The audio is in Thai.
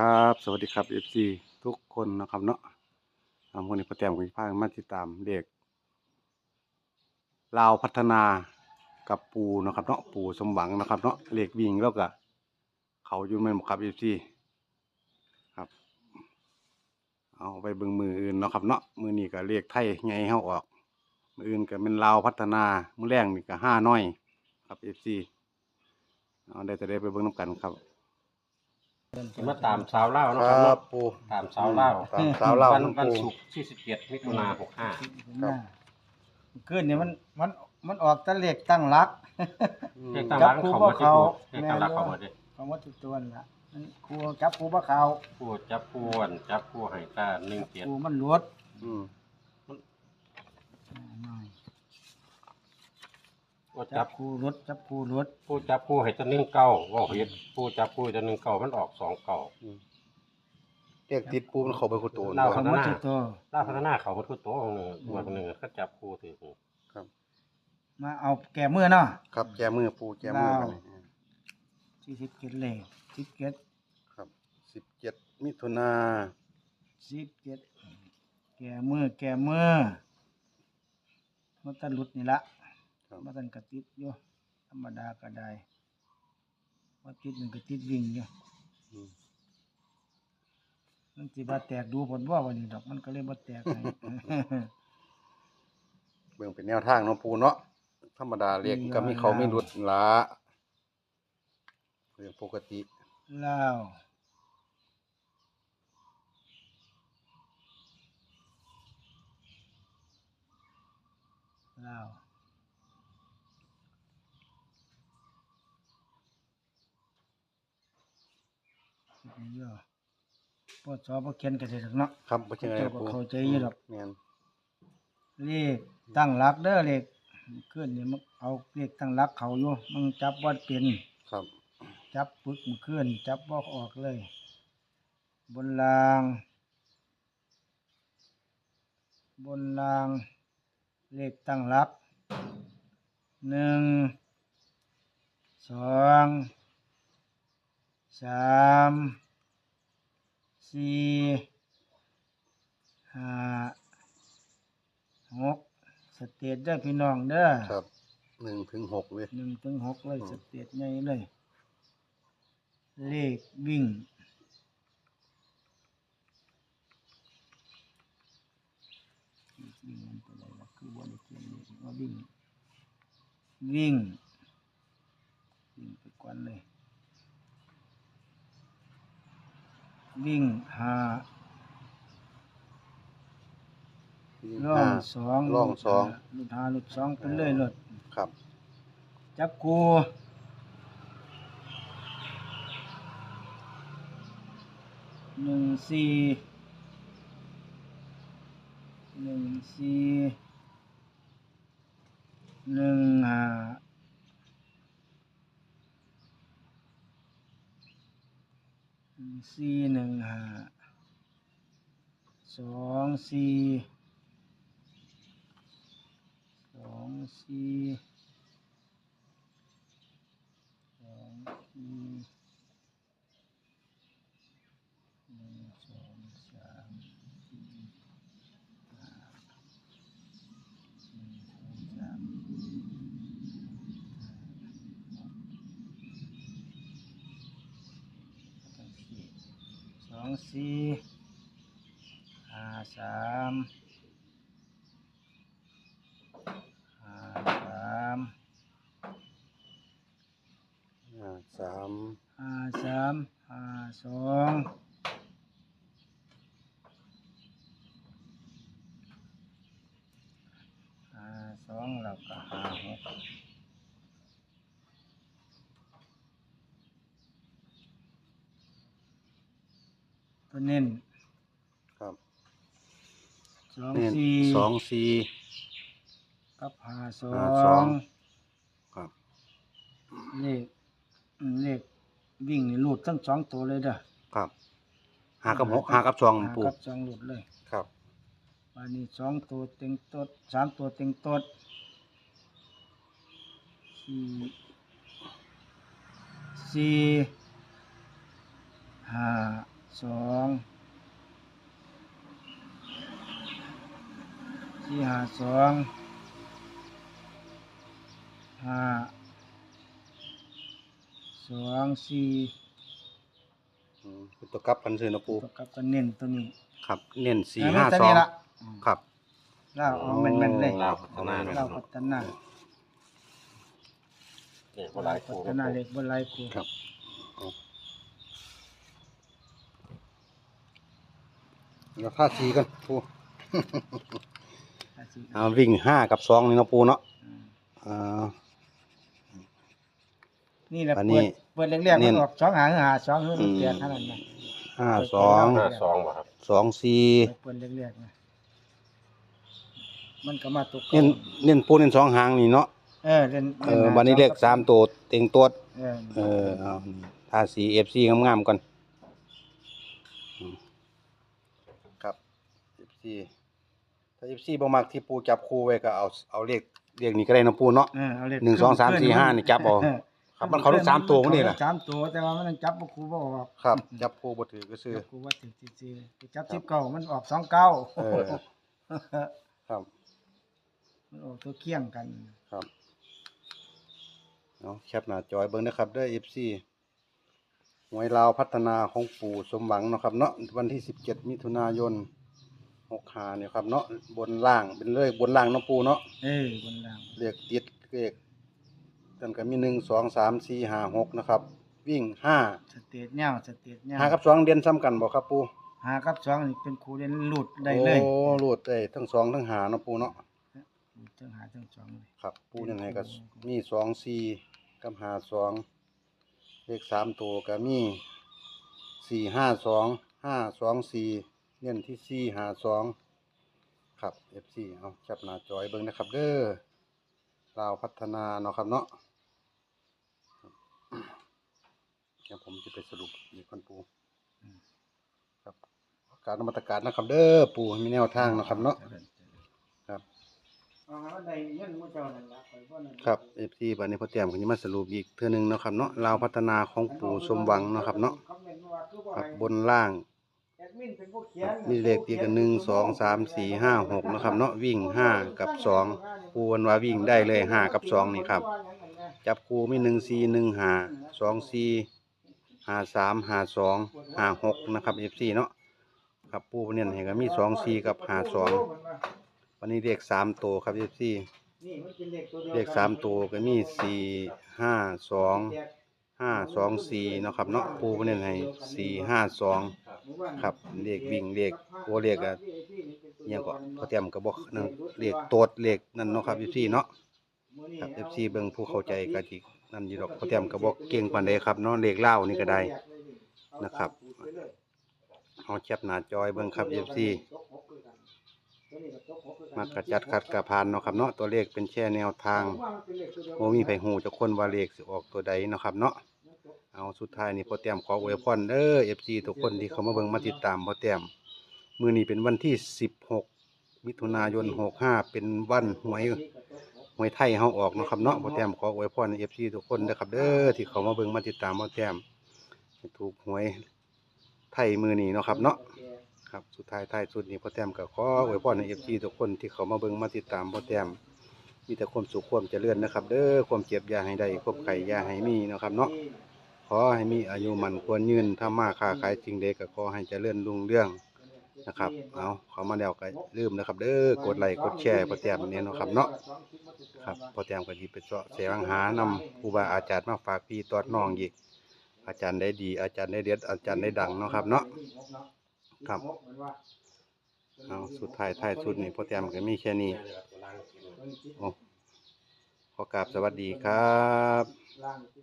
ครับ สวัสดีครับ FC ทุกคนนะครับเนาะทำคนนี้ประแตมคุณพามาติดตามเด็กลาวพัฒนากับปูนะครับเนาะปูสมหวังนะครับเนาะเลขวิ่งแล้วก็เขาอยู่แม่นบ่ครับ FC ครับ เอาไปเบิ่งมืออื่นนะครับเนาะมือนี้ก็เลขไทยไงเฮาออก มืออื่นก็เป็นลาวพัฒนามือแรงนี่ก็ห้าน้อย ครับ FC เอาได้จะได้ไปเบิ่งน้ำกันครับ มาตามสาวเล่าวเนาะครับเนาะปูตามสาวเล่าวตามสาวเล่าวันน้องวันปู ศุกร์ที่สิบเจ็ดมิถุนาหกห้าครับ ขึ้นเนี่ยมันมันมันออกตะเลขตั้งหลักเรียกตั้งรักเขามาที่ปูเรียกตั้งรักเขามาดิของวัตถุตัวนั่นละมันครูจับครูบ่เขาปูจับปูอันจับปูให้ตาหนึ่งเจ็ดครูมันหลวดอืม น้อย ปูจัจับบครูหลวดจับครูหลวดปูจับปูให้ตัวหนึ่งเก้าว่าเห็ดปูจับปูตัวหนึ่งเก้ามันออกสองเก้า เรียกติดปูมันเข้าไปกุโตนเล่าของวัตถุตัวล่าพัฒนาเขามันคือตัวของหนึ่งตัวหนึ่งเขาจับปูถือมาเอาแก่มือเนาะ ครับแจมือปูแจมือกันนี่สี่สิบเจ็ดเลขสิบเจ็ดครับสิบเจ็ดมิถุนาสิบเจ็ดแก่มือแก่มือมันตันหลุดนี่ละ ครับมันตันกระติดอยู่ธรรมดาก็ได้ว่าติดมันก็ติดวิ่งอยู่อืมมันสิบ่แตกดูผลว่าวันนี้ดอกมันก็เลยบ่แตกให้ เบิ่งเป็นแนวทางเนาะปูเนาะธรรมดาเรียกก็มีเขาไม่รุดละเรื่องปกติ ลาวลาวคิดนี่ เยอะพอสอบบ่เขียนก็ได้ดอกเนาะ ครับบ่ใช่ไงเจ้าก็ปูเข้าใจอยู่ดอก แม่นเลขตั้งหลักเด้อเลขขึ้นนี่มันเอาเลขตั้งหลักเขาอยู่มันจับวัดเป็น ครับ จับปึกมันขึ้น จับบอกออกเลย บนราง บนราง เลขตั้งหลักหนึ่งสองสาม สี่ห้าหกสเตจเด้อพี่น้องเด้อครับหนึ่งถึงหกเลยหนึ่งถึงหกเลยอืมสเตจใหญ่เลย เลขวิ่ง วิ่งมันเป็นอะไรล่ะคือว่าได้เขียนเลขว่าวิ่ง วิ่ง วิ่งไปก่อนเลย วิ่งหาล่องสองล่องสองหลุดหาหลุดสองเป็นเลยหลุดครับ จับกูหนึ่งสี่หนึ่งสี่หนึ่งห้าหนึ่ง สี่หนึ่งห้าสองสี่สองสี่หนึ่งสองสามสี่ห้าหนึ่งสองสาม สองสี่ห้าสามห้าสามอ่าสามห้าสามห้าสองห้าสองแล้วก็ห้าหก ตัวเน้นครับสองนี่สี่สองสี่กับห้าสอห้าสองงครับ เลขอืมเลขวิ่งนี่หลุดทั้งสองตัวเลยเด้อครับหากับหกหากับสองหาปูกับสองหลุดเลยครับ วันนี้สองตัวเต็งตดสามตัวเต็งตดสี่สี่ห้า สองสี่ห้าสองห้าสองสี่อืมเป็นตัวกลับพันซื้อนะปูตัวกับกันเน้นตัวนี้ครับ เน้นสี่เออห้าตัวสอนี้งละอืมครับเราเอาแม่นๆเลยลาวพัฒนานะคเรารับพัฒนานี่บ่หลายพัคู่ฒนาเล็กบนลายครูครับ แล้วท่าสีกันปูอาสิเอาวิ่งห้ากับสองนี่เนาะปูเนาะอืมอ่า นี่แหละอันนี้เปิดเปิดแรกๆเน้มันนออกสองหางหาสองเฮืออืมแตกขนาดนั้นห้าสองห้าสองบ่ครับสองสี่เปิดแรกๆนะมันก็มาตกเน้นเน้นปูเน้นสองหางนี่เนาะเออเล่นเออวันนี้เลขสามตัวเต็งตัว เออเออเอาทาสีเอฟซีงามๆก่อนอืมครับเอฟ ซีถ้าเอฟซีบ่มักที่ปูจับคู่ไว้ก็เอาเอาเลขเลขนี้ก็ได้เนาะปูเนาะเออเอาเลขหนึ่งสองสามสี่ห้านี่จับเอาครับมันเขาทั้งสามตัวนี่แหละสามตัวแต่ว่ามันจับบ่ครูบ่ออกครับจับคู่บ่ถือก็ซื้อจับครูว่าติดซื่อๆไปจับสิบเก้ามันออกสองเก้าเออครับมันออกตัวเคียงกันครับเอาแคปหน้าจอยเบิ่งนะครับเด้อ FC หวยลาวพัฒนาของปู่สมหวังเนาะครับเนาะวันที่17มิถุนายน 65เนี่ยครับเนาะบนล่างเป็นเลยบนล่างเนาะปู่เนาะเออบนล่างเลขติดเลขกันก็มีหนึ่งสองสามสี่ห้าหกนะครับ วิ่งห้าสเตตเน่าสเตตเน่าห้ากับสองเด่นซ้ำกันบ่ครับปูหากับสองนี่เป็นครูเรียนหลุดได้เลยโอ้รูดได้ทั้งสองทั้งหาเนาะปูเนาะหลุดทั้งหาทั้งสองเลยครับปูยังไงก็มีสองสี่กับหาสองเลขสามตัวก็มีสี่ห้าสองห้าสองสี่ เน้นที่สี่หาสองครับ FC เอาจับหน้าจอยเบิ่งนะครับ เด้อลาวพัฒนาเนาะครับเนาะเดี๋ยวผมจะไปสรุปอีกคนปูครับการนมัตการนะครับ เด้อปูมีแนวทางนะครับเนาะครับเนาะครับเอฟซีบัดนี้พอเตรียมก็จะมาสรุปอีกเทื่อนึงเนาะครับเนาะลาวพัฒนาของปู่สมหวังเนาะครับเนาะครับบนล่าง แอดมินเป็นผู้เขียนมีเลขตีกันหนึ่งสองสามสี่ห้าหกนะครับเนาะวิ่งห้ากับสองปูวันว่าวิ่งได้เลยห้ากับสองนี่ครับ จับคูมีหนึ่งสี่หนึ่งห้าสองสี่ห้าสามห้าสองห้าหกนะครับเอฟซีเนาะครับปูเนี่ยเห็นก็มีสองสี่กับห้าสองวันนี้เลขสามตัวครับเอฟซีนี่มันเป็นเลขตัวดียวเลขสามตัวก็มีสี่ห้าสองห้าสองสี่เนาะครับเนาะปูเนี่ยให้สี่ห้าสอง ครับเลขวิ่งเลขโอเลขอะอิหยังก็เขาเตรียมกระบอกนั่นเลขโตดเลขนั่นเนาะครับเอฟซีเนาะครับ FC เบิ่งผู้เข้าใจก็สินั่นอยู่ดอกเขาเตรียมก็บ่เก่งปานใดครับเนาะเลขเล่านี่ก็ได้นะครับเฮาแคปหนาจอยเบิ่งครับ FC มักระจัดขัดกระพานเนาะครับเนาะตัวเลขเป็นแค่แนวทางบ่มีไผฮู้จักคนว่าเลขสิออกตัวใดเนาะครับเนาะ เอาสุดท้ายนี่พ่อแต้มขออวยพรเด้อ FC ทุกคนที่เขามาเบิ่งมาติดตามพ่อแต้มมือนี้เป็นวันที่16มิถุนายน65เป็นวันหวยหวยไทยเฮาออกเนาะครับเนาะบ่แต้มขออวยพรให้ FC ทุกคนนะครับเด้อที่เขามาเบิ่งมาติดตามบ่แต้มให้ถูกหวยไทยมือนี้เนาะครับเนาะครับสุดท้ายท้ายสุดนี้พ่อแต้มก็ขออวยพรให้ FC ทุกคนที่เขามาเบิ่งมาติดตามบ่แต้มมีแต่ความสุขความเจริญนะครับ เด้อความเจ็บยาให้ได้ความไข้อย่าให้มีนะครับเนาะ ขอให้มีอายุมันควรยืนถ้ามาค้าขายจริงเด็กก็ขอให้เจริญรุ่งเรื่องนะครับ เอาเขามาแล้วก็ลืมนะครับ เด้อกดไลค์กดแชร์พอแต้มเนี่ยนะครับเนาะครับพอเตรียมก็สิไปเสาะแสวงหานำครูบาอาจารย์มาฝากพี่ตอดน้องอีก อาจารย์ได้ดี อาจารย์ได้เด็ดอาจารย์ได้ดังเนาะครับเนาะครับเอาสุดท้ายท้ายสุดนี่พอเตรียมก็มีแค่นี้โอ้ขอกราบสวัสดีครับ